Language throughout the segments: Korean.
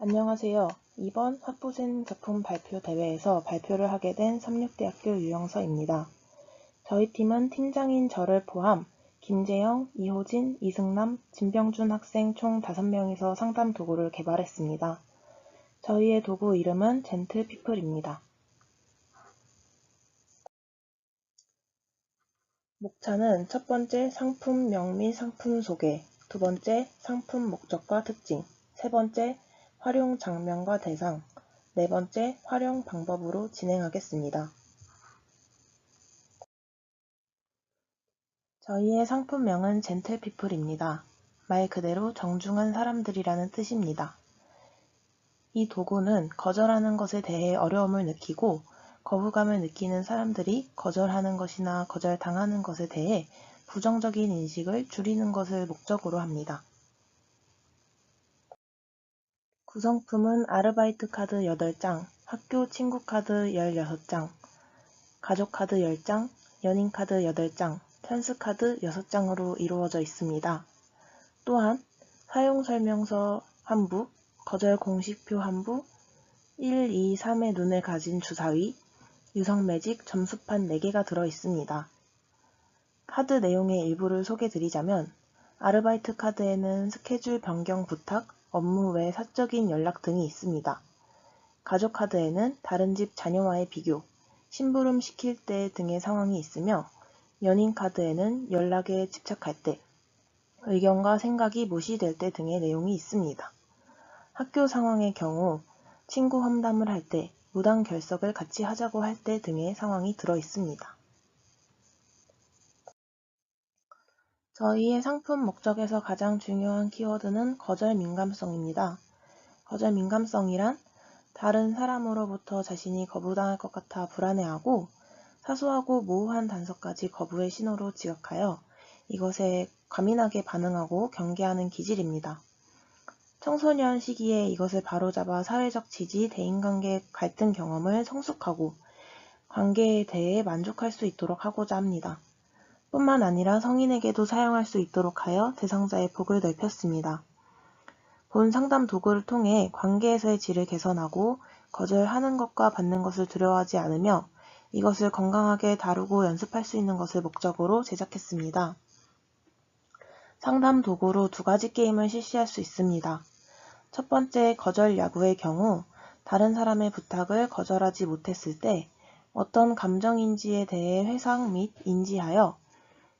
안녕하세요. 이번 학부생 작품 발표 대회에서 발표를 하게 된 삼육대학교 유영서입니다. 저희 팀은 팀장인 저를 포함 김재영, 이호진, 이승남, 진병준 학생 총 5명이서 상담 도구를 개발했습니다. 저희의 도구 이름은 젠틀피플입니다. 목차는 첫 번째 상품명 및 상품 소개, 두 번째 상품 목적과 특징, 세 번째 활용 장면과 대상, 네 번째 활용 방법으로 진행하겠습니다. 저희의 상품명은 젠틀피플입니다. 말 그대로 정중한 사람들이라는 뜻입니다. 이 도구는 거절하는 것에 대해 어려움을 느끼고 거부감을 느끼는 사람들이 거절하는 것이나 거절당하는 것에 대해 부정적인 인식을 줄이는 것을 목적으로 합니다. 구성품은 아르바이트 카드 8장, 학교 친구 카드 16장, 가족 카드 10장, 연인 카드 8장, 찬스 카드 6장으로 이루어져 있습니다. 또한 사용 설명서 한 부, 거절 공식표 한 부, 1, 2, 3의 눈을 가진 주사위, 유성 매직 점수판 4개가 들어 있습니다. 카드 내용의 일부를 소개드리자면 아르바이트 카드에는 스케줄 변경 부탁, 업무 외 사적인 연락 등이 있습니다. 가족 카드에는 다른 집 자녀와의 비교, 심부름 시킬 때 등의 상황이 있으며 연인 카드에는 연락에 집착할 때, 의견과 생각이 무시될 때 등의 내용이 있습니다. 학교 상황의 경우 친구 험담을 할 때, 무단 결석을 같이 하자고 할 때 등의 상황이 들어 있습니다. 저희의 상품 목적에서 가장 중요한 키워드는 거절 민감성입니다. 거절 민감성이란 다른 사람으로부터 자신이 거부당할 것 같아 불안해하고 사소하고 모호한 단서까지 거부의 신호로 지각하여 이것에 과민하게 반응하고 경계하는 기질입니다. 청소년 시기에 이것을 바로잡아 사회적 지지, 대인관계 갈등 경험을 성숙하고 관계에 대해 만족할 수 있도록 하고자 합니다. 뿐만 아니라 성인에게도 사용할 수 있도록 하여 대상자의 폭을 넓혔습니다. 본 상담 도구를 통해 관계에서의 질을 개선하고 거절하는 것과 받는 것을 두려워하지 않으며 이것을 건강하게 다루고 연습할 수 있는 것을 목적으로 제작했습니다. 상담 도구로 두 가지 게임을 실시할 수 있습니다. 첫 번째 거절 야구의 경우 다른 사람의 부탁을 거절하지 못했을 때 어떤 감정인지에 대해 회상 및 인지하여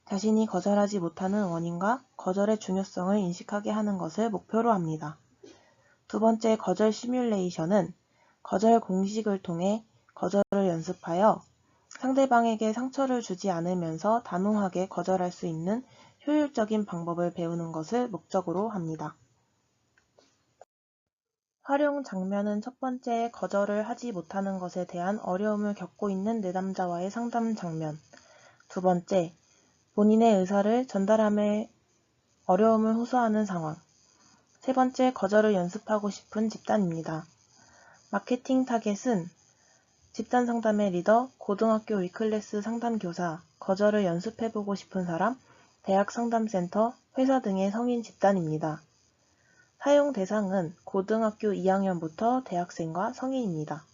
자신이 거절하지 못하는 원인과 거절의 중요성을 인식하게 하는 것을 목표로 합니다. 두 번째 거절 시뮬레이션은 거절 공식을 통해 거절을 연습하여 상대방에게 상처를 주지 않으면서 단호하게 거절할 수 있는 효율적인 방법을 배우는 것을 목적으로 합니다. 활용 장면은 첫 번째 거절을 하지 못하는 것에 대한 어려움을 겪고 있는 내담자와의 상담 장면. 두 번째, 본인의 의사를 전달함에 어려움을 호소하는 상황. 세 번째, 거절을 연습하고 싶은 집단입니다. 마케팅 타겟은 집단 상담의 리더, 고등학교 위클래스 상담 교사, 거절을 연습해보고 싶은 사람, 대학 상담센터, 회사 등의 성인 집단입니다. 사용 대상은 고등학교 2학년부터 대학생과 성인입니다.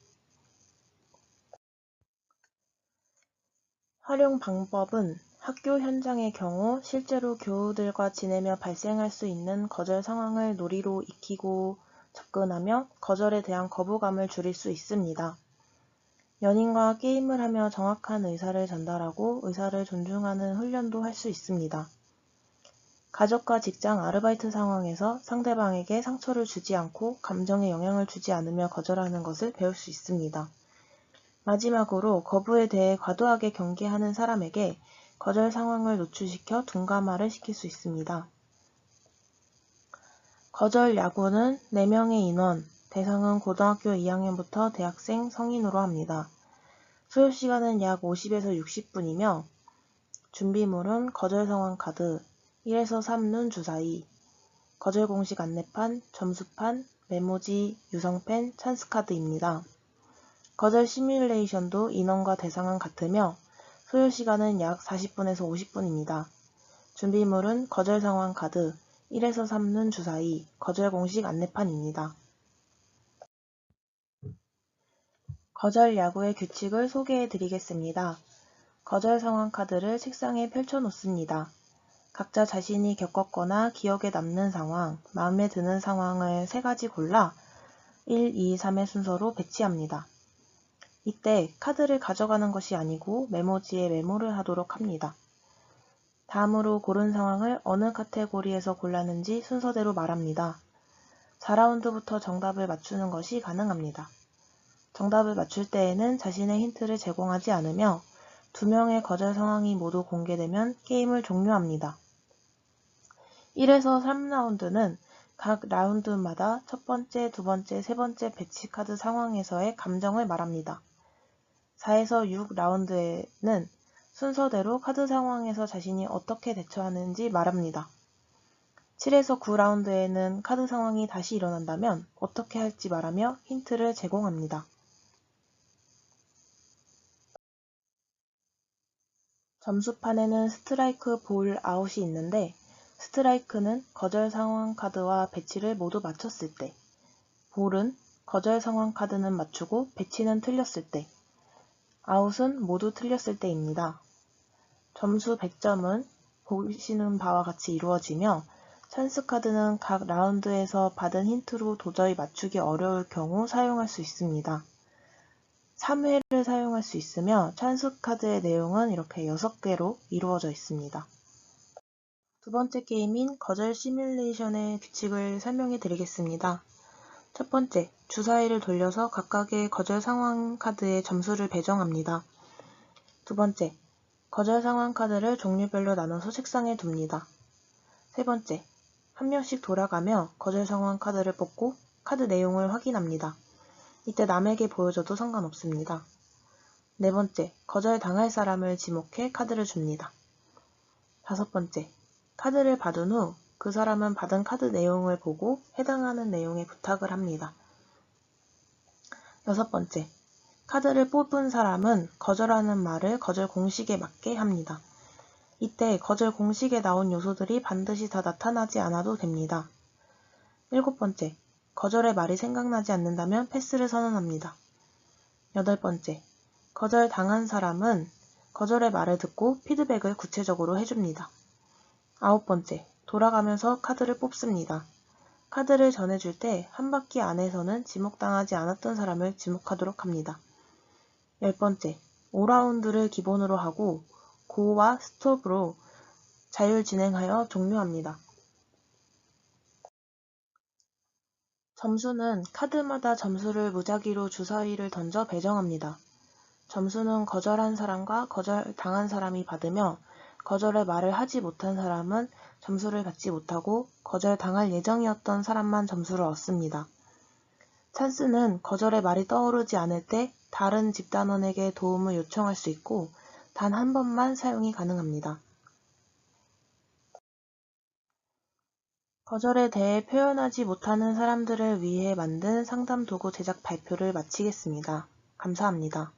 활용 방법은 학교 현장의 경우 실제로 교우들과 지내며 발생할 수 있는 거절 상황을 놀이로 익히고 접근하며 거절에 대한 거부감을 줄일 수 있습니다. 연인과 게임을 하며 정확한 의사를 전달하고 의사를 존중하는 훈련도 할 수 있습니다. 가족과 직장 아르바이트 상황에서 상대방에게 상처를 주지 않고 감정에 영향을 주지 않으며 거절하는 것을 배울 수 있습니다. 마지막으로 거부에 대해 과도하게 경계하는 사람에게 거절 상황을 노출시켜 둔감화를 시킬 수 있습니다. 거절 야구는 4명의 인원, 대상은 고등학교 2학년부터 대학생, 성인으로 합니다. 소요 시간은 약 50에서 60분이며 준비물은 거절 상황 카드, 1에서 3눈 주사위, 거절 공식 안내판, 점수판, 메모지, 유성펜, 찬스카드입니다. 거절 시뮬레이션도 인원과 대상은 같으며 소요시간은 약 40분에서 50분입니다. 준비물은 거절 상황 카드, 1에서 3는 주사위, 거절 공식 안내판입니다. 거절 야구의 규칙을 소개해 드리겠습니다. 거절 상황 카드를 책상에 펼쳐 놓습니다. 각자 자신이 겪었거나 기억에 남는 상황, 마음에 드는 상황을 세 가지 골라 1, 2, 3의 순서로 배치합니다. 이때 카드를 가져가는 것이 아니고 메모지에 메모를 하도록 합니다. 다음으로 고른 상황을 어느 카테고리에서 골랐는지 순서대로 말합니다. 4라운드부터 정답을 맞추는 것이 가능합니다. 정답을 맞출 때에는 자신의 힌트를 제공하지 않으며 두 명의 거절 상황이 모두 공개되면 게임을 종료합니다. 1에서 3라운드는 각 라운드마다 첫 번째, 두 번째, 세 번째 배치 카드 상황에서의 감정을 말합니다. 4에서 6라운드에는 순서대로 카드 상황에서 자신이 어떻게 대처하는지 말합니다. 7에서 9라운드에는 카드 상황이 다시 일어난다면 어떻게 할지 말하며 힌트를 제공합니다. 점수판에는 스트라이크, 볼, 아웃이 있는데 스트라이크는 거절 상황 카드와 배치를 모두 맞췄을 때, 볼은 거절 상황 카드는 맞추고 배치는 틀렸을 때, 아웃은 모두 틀렸을 때입니다. 점수 100점은 보시는 바와 같이 이루어지며 찬스 카드는 각 라운드에서 받은 힌트로 도저히 맞추기 어려울 경우 사용할 수 있습니다. 3회를 사용할 수 있으며 찬스 카드의 내용은 이렇게 6개로 이루어져 있습니다. 두 번째 게임인 거절 시뮬레이션의 규칙을 설명해 드리겠습니다. 첫 번째, 주사위를 돌려서 각각의 거절 상황 카드에 점수를 배정합니다. 두 번째, 거절 상황 카드를 종류별로 나눠서 책상에 둡니다. 세 번째, 한 명씩 돌아가며 거절 상황 카드를 뽑고 카드 내용을 확인합니다. 이때 남에게 보여줘도 상관없습니다. 네 번째, 거절 당할 사람을 지목해 카드를 줍니다. 다섯 번째, 카드를 받은 후 그 사람은 받은 카드 내용을 보고 해당하는 내용에 부탁을 합니다. 여섯 번째, 카드를 뽑은 사람은 거절하는 말을 거절 공식에 맞게 합니다. 이때 거절 공식에 나온 요소들이 반드시 다 나타나지 않아도 됩니다. 일곱 번째, 거절의 말이 생각나지 않는다면 패스를 선언합니다. 여덟 번째, 거절 당한 사람은 거절의 말을 듣고 피드백을 구체적으로 해줍니다. 아홉 번째, 돌아가면서 카드를 뽑습니다. 카드를 전해줄 때 한 바퀴 안에서는 지목당하지 않았던 사람을 지목하도록 합니다. 열 번째, 5라운드를 기본으로 하고 고와 스톱으로 자율 진행하여 종료합니다. 점수는 카드마다 점수를 무작위로 주사위를 던져 배정합니다. 점수는 거절한 사람과 거절 당한 사람이 받으며 거절의 말을 하지 못한 사람은 점수를 받지 못하고 거절 당할 예정이었던 사람만 점수를 얻습니다. 찬스는 거절의 말이 떠오르지 않을 때 다른 집단원에게 도움을 요청할 수 있고 단 한 번만 사용이 가능합니다. 거절에 대해 표현하지 못하는 사람들을 위해 만든 상담 도구 제작 발표를 마치겠습니다. 감사합니다.